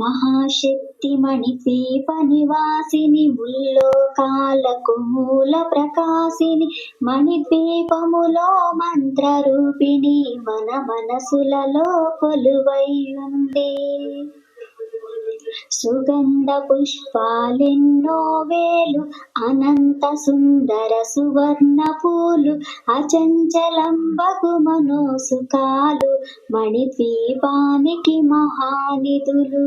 మహాశక్తి మణిద్వీప నివాసిని ముల్లోకాలకు మూల ప్రకాశిని మణిపీపములో మంత్ర రూపిణి మన మనసులలో కొలువై ఉంది సుగంధ పుష్పాలెన్నో వేలు అనంత సుందర సువర్ణ పూలు అచంచలం బగు మనోసుకాలు మణిద్వీపానికి మహానిధులు.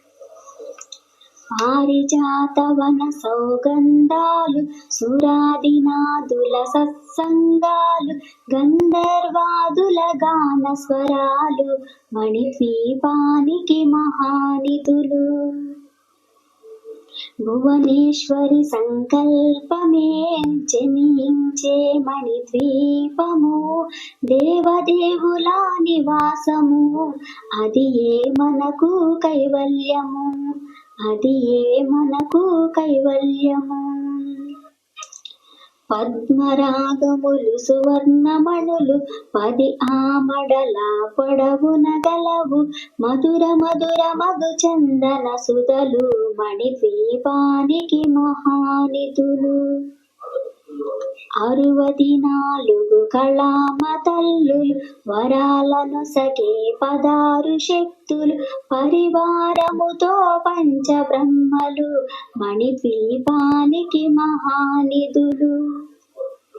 పారిజాతవన సౌగంధాలు సురాదినాదుల సత్సంగాలు గంధర్వాదుల గాన స్వరాలు మణిద్వీపానికి మహానిధులు. భువనేశ్వరి సంకల్పమే జనించే మణిద్వీపము దేవదేవుల నివాసము అది ఏ మనకు కైవల్యము? అది ఏ మనకు కైవల్యము? పద్మరాగములు సువర్ణమణులు పది ఆమడల పొడవున గలవు మధుర మధుర మధు చందన సుధలు మణిద్వీపానికి మహానిధులు. అరువది నాలుగు కళామ తల్లులు వరాలను సకే పదారు శక్తులు పరివారముతో పంచబ్రహ్మలు మణిపీపానికి మహానిధులు.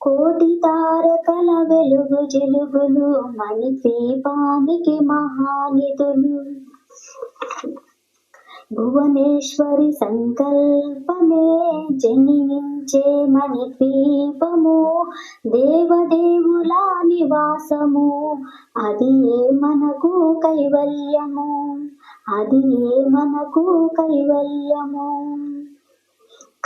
కోటి తారకల వెలుగు జలుగులు మణి దీపానికి మహానిధులు. భువనేశ్వరి సంకల్పమే జనించే మణిద్వీపము దేవదేవుల నివాసము. అది ఏ మనకు కైవల్యము? అది ఏ మనకు కైవల్యము?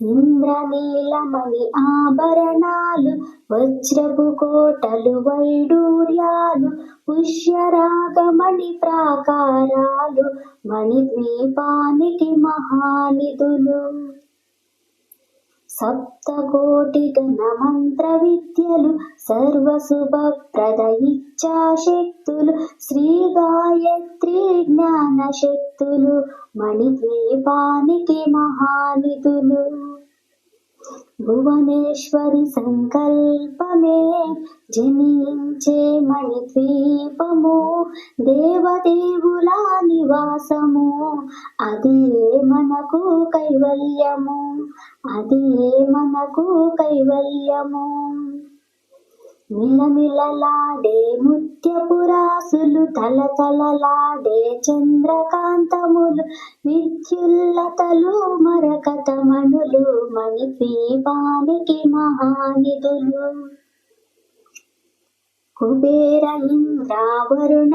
ఇంద్రనీలమణి ఆభరణాలు వజ్రపు కోటలు వైడూర్యాలు పుష్యరాగమణి ప్రాకారాలు మణిద్వీపానికి మహానిధులు. సప్తకోటి గణ మంత్ర విద్యలు సర్వశుభప్రద ఇచ్చాశక్తులు శ్రీ గాయత్రి జ్ఞాన శక్తులు మణిద్వీపానికి మహానిధులు. భువనేశ్వరి సంకల్పమే జనించే మణిద్వీపము దేవదేవుల నివాసము. అదే మనకు కైవల్యము అదే మనకు కైవల్యము. మిలమిలలాడే ముత్యపురాసులు తలతలలాడే చంద్రకాంతములు విద్యుల్లతలు మరకతమణులు మణిపీపానికి మహానిధులు. కుబేర ఇంద్ర వరుణ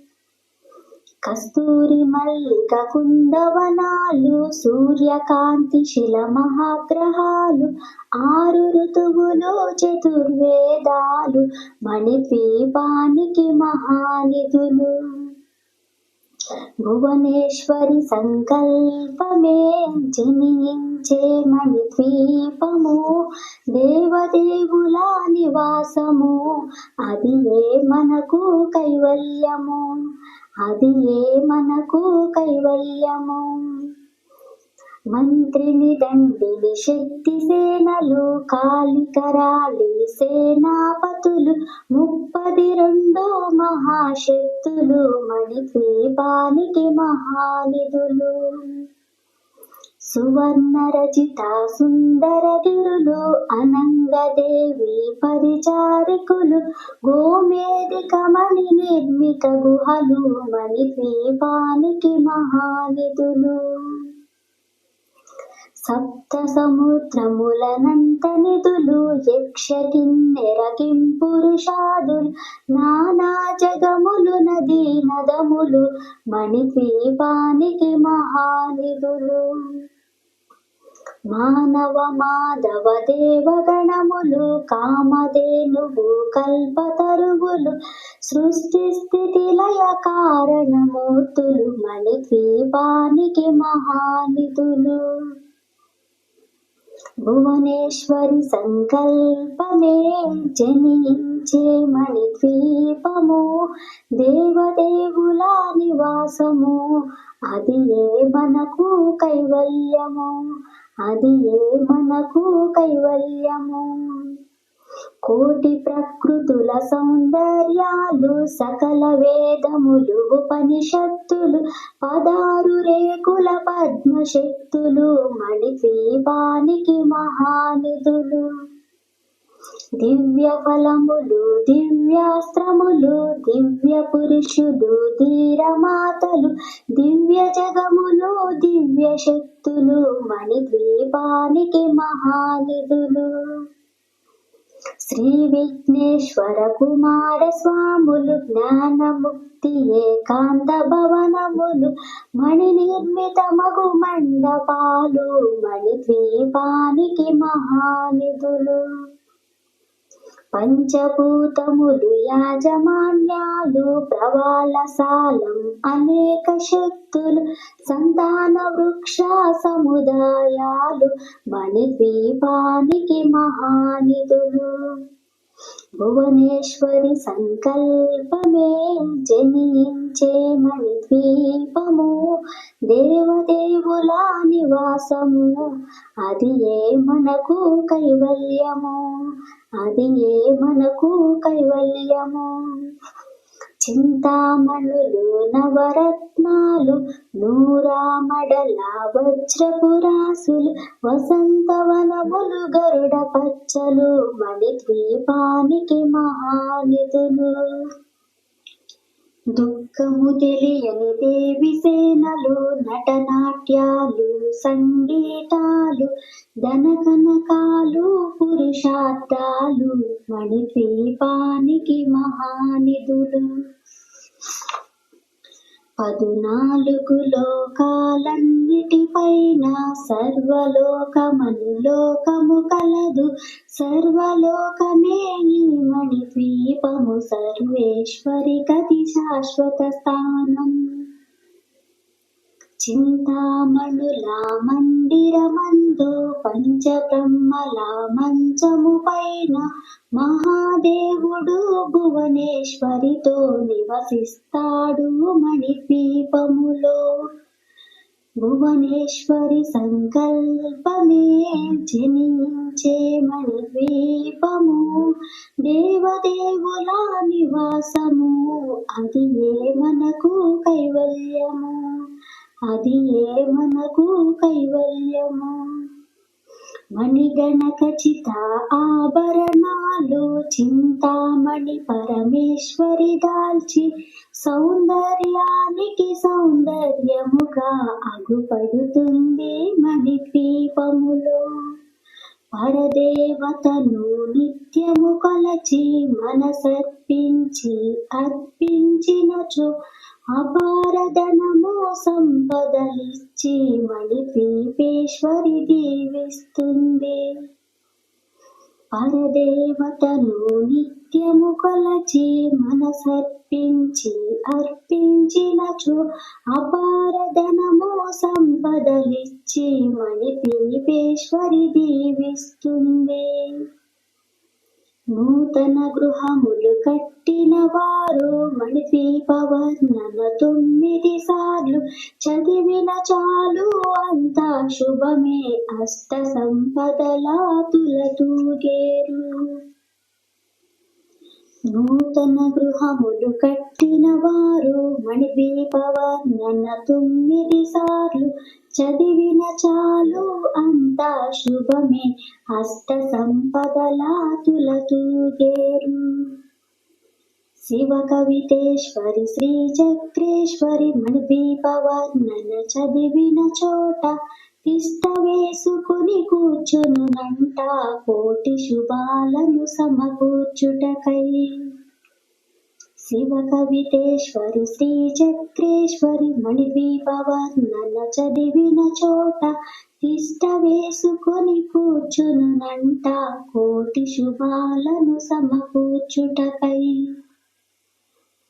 కస్తూరి మల్లిక కుందవనాలు సూర్యకాంతి శిల మహాగ్రహాలు ఆరు ఋతువులు చతుర్వేదాలు మణిపీపానికి మహానిధులు భువనేశ్వరి సంకల్పమే జనించే మణిద్వీపము. దేవదేవుల నివాసము అది ఏ మనకు కైవల్యము? అది ఏ మనకు కైవల్యము? మంత్రిని దండిని శక్తి సేనలు కాళికరాళి సేనాపతులు ముప్పది రెండో మహాశక్తులు మణిద్వీపానికి మహానిధులు. సువర్ణ రచిత సుందర గిరులు అనంగదేవి పరిచారికులు గోమేది కమలి నిర్మిత గుహలు మణిద్వీపానికి మహానిధులు. సప్త సముద్రములనంత నిధులు యక్ష కిన్నెర కింపురుషాదులు నానా జగములు నదీ నదములు మణిద్వీపానికి మహానిధులు. మానవ మాధవ దేవగణములు కామధేనువు కల్పతరువులు సృష్టి స్థితి లయ కారణమూర్తులు మణిద్వీపానికి మహానిధులు. భువనేశ్వరి సంకల్పమే జనించే మణిద్వీపము దేవదేవుల నివాసము. అది ఏ మనకు కైవల్యము? అది ఏ మనకు కైవల్యము? కోటి ప్రకృతుల సౌందర్యాలు సకల వేదములు ఉపనిషత్తులు పదారు రేకుల శక్తులు మణిద్వీపానికి మహానిధులు. దివ్య ఫలములు దివ్యాస్త్రములు దివ్య పురుషులు ధీరమాతలు దివ్య జగములు దివ్య శక్తులు మణిద్వీపానికి మహానిధులు. శ్రీ విఘ్నేశ్వర కుమార స్వాములు జ్ఞానముక్తి ఏకాంత భవనములు మణి నిర్మిత మగు మండపాలు మణిద్వీపానికి మహానిధులు. పంచభూతములు యాజమాన్యాలు ప్రవాళసాలం అనేక శక్తులు సంతాన వృక్ష సముదాయాలు మణిద్వీపానికి మహానిధులు. భువనేశ్వరి సంకల్పమే జనించే మణిద్వీపము దేవదేవుల నివాసము అది ఏ మనకు కైవల్యము? అది ఏ మనకు కైవల్యము? చింతామణులు నవరత్నాలు నూరామడల వజ్రపురాసులు వసంతవనములు గరుడ పచ్చలు మణిద్వీపానికి మహానిధులు. దుఃఖము తెలియని దేవి సేనలు నటనాట్యాలు సంగీతాలు ధనకనకాలు పురుషార్థాలు మణిద్వీపానికి మహానిధులు. పదునాలుగు లోకాలన్నిటిపైన సర్వలోకమను లోకము కలదు. సర్వలోకమే ఈ మణిద్వీపము. సర్వేశ్వరి గతి శాశ్వత స్థానం. చింతామణుల మందిరమందు పంచబ్రహ్మల మంచము పైన మహాదేవుడు భువనేశ్వరితో నివసిస్తాడు మణిద్వీపములో భువనేశ్వరి సంకల్పమే జనించే మణిద్వీపము దేవదేవుల నివాసము అది ఏ మనకు కైవల్యము? అది ఏ మనకు కైవల్యము? మణిగణక చిత ఆభరణాలు చింతామణి పరమేశ్వరి దాల్చి సౌందర్యానికి సౌందర్యముగా అగుపడుతుంది మణి దీపములు పరదేవతను నిత్యము కలచి మనసర్పించి అర్పించినచో అపారధనము సంపదలిచ్చి మణిపీపేశ్వరి దీవిస్తుంది. పరదేవతను నిత్యము కొలచి మనసర్పించి అర్పించినచో అపారధనము సంపదలిచ్చి మణిపీపేశ్వరి దీవిస్తుంది. నూతన గృహములు కట్టిన వారు మణిదీపవర్ణన తొమ్మిది సార్లు చదివిన చాలు అంతా శుభమే అష్ట సంపదలా తులతూగేరు నూతన గృహములు కట్టిన వారు మణిదీపవర్ణన తొమ్మిది సార్లు చదివిన చాలు అంతా శుభమే. హస్త సంపదలా తులతూగేరు శివ కవితేశ్వరి శ్రీ చక్రేశ్వరి మణిదీపవర్ణన చదివిన చోట తిష్ట వేసుకుని కూర్చునునంట కోటి శుభాలను సమకూర్చుటకై. శివ కవితేశ్వరి శ్రీ చక్రేశ్వరి మణిదీపవర్ణన చదివిన చోట తిష్ట వేసుకొని కూర్చునునంట కోటి శుభాలను సమకూర్చుటకై.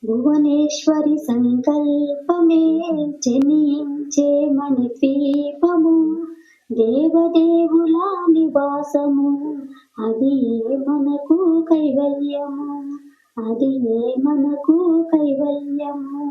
భువనేశ్వరి సంకల్పమే జనించే మణిపీపము దేవదేవుల నివాసము అది మనకు కైవల్యము? అది ఏ మనకు కైవల్యము.